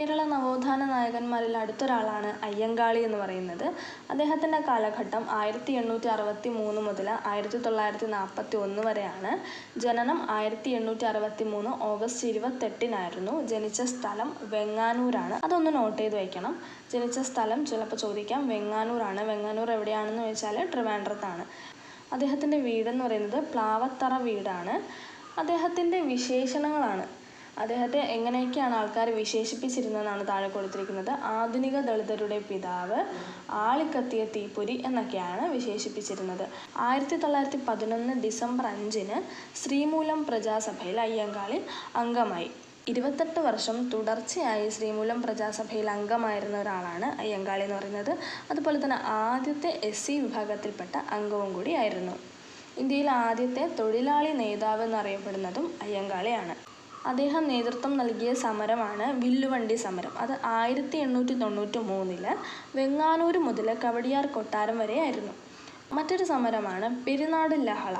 കേരള നവോത്ഥാന നായകന്മാരിൽ അടുത്തൊരാളാണ് അയ്യങ്കാളി എന്ന് പറയുന്നത്. അദ്ദേഹത്തിന്റെ കാലഘട്ടം ആയിരത്തി എണ്ണൂറ്റി അറുപത്തി മൂന്ന് മുതൽ ആയിരത്തി തൊള്ളായിരത്തി നാൽപ്പത്തി ഒന്ന് വരെയാണ്. ജനനം ആയിരത്തി എണ്ണൂറ്റി അറുപത്തി മൂന്ന് ഓഗസ്റ്റ് ഇരുപത്തെട്ടിനായിരുന്നു. ജനിച്ച സ്ഥലം വെങ്ങാനൂരാണ്. അതൊന്ന് നോട്ട് ചെയ്ത് വയ്ക്കണം ജനിച്ച സ്ഥലം ചിലപ്പോൾ ചോദിക്കാം വെങ്ങാനൂരാണ്. വെങ്ങാനൂർ എവിടെയാണെന്ന് ചോദിച്ചാൽ ട്രിവാൻഡ്രത്താണ്. അദ്ദേഹത്തിന്റെ വീടെന്ന് പറയുന്നത് പ്ലാവത്തറ വീടാണ്. അദ്ദേഹത്തിന്റെ വിശേഷണങ്ങളാണ്. അദ്ദേഹത്തെ എങ്ങനെയൊക്കെയാണ് ആൾക്കാർ വിശേഷിപ്പിച്ചിരുന്നതെന്നാണ് താഴെ കൊടുത്തിരിക്കുന്നത്. ആധുനിക ദളിതരുടെ പിതാവ് ആളിക്കത്തിയ തീപ്പൊരി എന്നൊക്കെയാണ് വിശേഷിപ്പിച്ചിരുന്നത്. ആയിരത്തി തൊള്ളായിരത്തി പതിനൊന്ന് ഡിസംബർ അഞ്ചിന് ശ്രീമൂലം പ്രജാസഭയിൽ അയ്യങ്കാളി അംഗമായി. ഇരുപത്തെട്ട് വർഷം തുടർച്ചയായി ശ്രീമൂലം പ്രജാസഭയിൽ അംഗമായിരുന്ന ഒരാളാണ് അയ്യങ്കാളി എന്ന് പറയുന്നത്. അതുപോലെ തന്നെ ആദ്യത്തെ എസ് സി വിഭാഗത്തിൽപ്പെട്ട അംഗവും കൂടിയായിരുന്നു. ഇന്ത്യയിലെ ആദ്യത്തെ തൊഴിലാളി നേതാവ് എന്നറിയപ്പെടുന്നതും അയ്യങ്കാളിയാണ്. അദ്ദേഹം നേതൃത്വം നൽകിയ സമരമാണ് വില്ലുവണ്ടി സമരം. അത് ആയിരത്തി എണ്ണൂറ്റി തൊണ്ണൂറ്റി മൂന്നിൽ വെങ്ങാനൂർ മുതൽ കവടിയാർ കൊട്ടാരം വരെ ആയിരുന്നു മറ്റൊരു സമരമാണ് പെരുന്നാട് ലഹള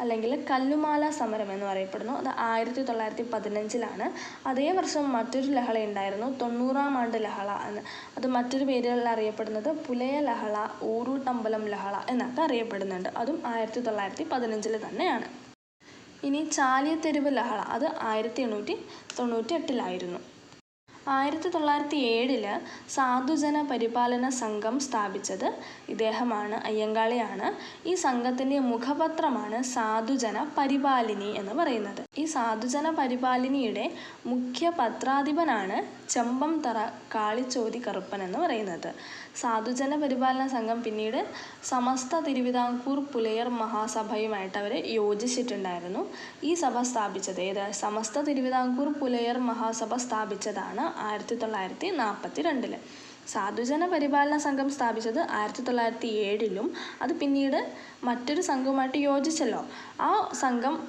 അല്ലെങ്കിൽ കല്ലുമാല സമരം എന്ന് പറയപ്പെടുന്നു. അത് ആയിരത്തി തൊള്ളായിരത്തി പതിനഞ്ചിലാണ് അതേ വർഷം മറ്റൊരു ലഹള ഉണ്ടായിരുന്നു തൊണ്ണൂറാം ആണ്ട് ലഹള എന്ന്. അത് മറ്റൊരു പേരുകളിൽ അറിയപ്പെടുന്നത് പുലയ ലഹള ഊറൂട്ടമ്പലം ലഹള എന്നൊക്കെ അറിയപ്പെടുന്നുണ്ട്. അതും ആയിരത്തി തൊള്ളായിരത്തി പതിനഞ്ചിൽ തന്നെയാണ്. ഇനി ചാലിയത്തെരുവ് ലഹള അത് ആയിരത്തി എണ്ണൂറ്റി തൊണ്ണൂറ്റി എട്ടിലായിരുന്നു ആയിരത്തി തൊള്ളായിരത്തി ഏഴിൽ സാധുജന പരിപാലന സംഘം സ്ഥാപിച്ചത് ഇദ്ദേഹമാണ് അയ്യങ്കാളിയാണ്. ഈ സംഘത്തിന്റെ മുഖപത്രമാണ് സാധുജന പരിപാലിനി എന്ന് പറയുന്നത്. ഈ സാധുജന പരിപാലിനിയുടെ മുഖ്യ പത്രാധിപനാണ് ചെമ്പം തറ കാളിച്ചോതി കറുപ്പൻ എന്ന് പറയുന്നത്. സാധുജന പരിപാലന സംഘം പിന്നീട് സമസ്ത തിരുവിതാംകൂർ പുലയർ മഹാസഭയുമായിട്ട് അവർ യോജിച്ചിട്ടുണ്ടായിരുന്നു. ഈ സഭ സ്ഥാപിച്ചത് ഏത്? സമസ്ത തിരുവിതാംകൂർ പുലയർ മഹാസഭ സ്ഥാപിച്ചതാണ് ആയിരത്തി തൊള്ളായിരത്തി നാൽപ്പത്തി രണ്ടിൽ സാധുജന പരിപാലന സംഘം സ്ഥാപിച്ചത് ആയിരത്തി തൊള്ളായിരത്തി ഏഴിലും അത് പിന്നീട് മറ്റൊരു സംഘവുമായിട്ട് യോജിച്ചല്ലോ. ആ സംഘം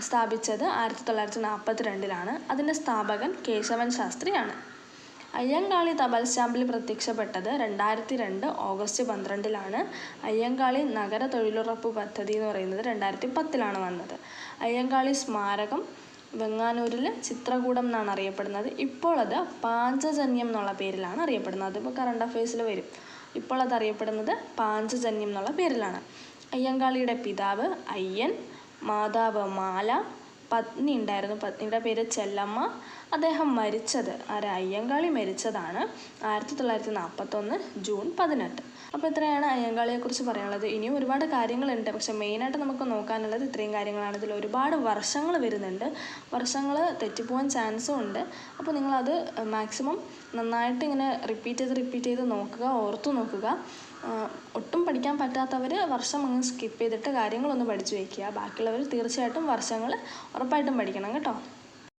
സ്ഥാപിച്ചത് ആയിരത്തി തൊള്ളായിരത്തി നാൽപ്പത്തി രണ്ടിലാണ് അതിന്റെ സ്ഥാപകൻ കേശവൻ ശാസ്ത്രിയാണ്. അയ്യങ്കാളി തപാൽ സ്റ്റാമ്പിൽ പ്രത്യക്ഷപ്പെട്ടത് രണ്ടായിരത്തി രണ്ട് ഓഗസ്റ്റ് പന്ത്രണ്ടിലാണ്. അയ്യങ്കാളി നഗര തൊഴിലുറപ്പ് പദ്ധതി എന്ന് പറയുന്നത് രണ്ടായിരത്തി പത്തിലാണ് വന്നത്. അയ്യങ്കാളി സ്മാരകം വെങ്ങാനൂരിൽ ചിത്രകൂടം എന്നാണ് അറിയപ്പെടുന്നത്. ഇപ്പോൾ അത് പാഞ്ചജന്യം എന്നുള്ള പേരിലാണ് അറിയപ്പെടുന്നത്. അതിപ്പോൾ കറണ്ട് അഫയേഴ്സിൽ വരും. ഇപ്പോൾ അത് അറിയപ്പെടുന്നത് പാഞ്ചജന്യം എന്നുള്ള പേരിലാണ്. അയ്യങ്കാളിയുടെ പിതാവ് അയ്യൻ മാതാവ് മാല പത്നി ഉണ്ടായിരുന്നു. പത്നിയുടെ പേര് ചെല്ലമ്മ. അദ്ദേഹം മരിച്ചത് ആരെ അയ്യങ്കാളി മരിച്ചതാണ് ആയിരത്തി തൊള്ളായിരത്തി നാൽപ്പത്തൊന്ന് ജൂൺ പതിനെട്ട്. അപ്പോൾ ഇത്രയാണ് അയ്യങ്കാളിയെക്കുറിച്ച് പറയാനുള്ളത്. ഇനിയും ഒരുപാട് കാര്യങ്ങളുണ്ട്. പക്ഷെ മെയിനായിട്ട് നമുക്ക് നോക്കാനുള്ളത് ഇത്രയും കാര്യങ്ങളാണ്. ഇതിൽ ഒരുപാട് വർഷങ്ങൾ വരുന്നുണ്ട്. വർഷങ്ങൾ തെറ്റിപ്പോകാൻ ചാൻസും ഉണ്ട്. അപ്പോൾ നിങ്ങളത് മാക്സിമം നന്നായിട്ട് ഇങ്ങനെ റിപ്പീറ്റ് ചെയ്ത് റിപ്പീറ്റ് ചെയ്ത് നോക്കുക ഓർത്തു നോക്കുക. ഒട്ടും പഠിക്കാൻ പറ്റാത്തവർ വർഷം അങ്ങ് സ്കിപ്പ് ചെയ്തിട്ട് കാര്യങ്ങളൊന്ന് പഠിച്ചു വയ്ക്കുക ബാക്കിയുള്ളവർ തീർച്ചയായിട്ടും വർഷങ്ങൾ ഉറപ്പായിട്ടും പഠിക്കണം കേട്ടോ.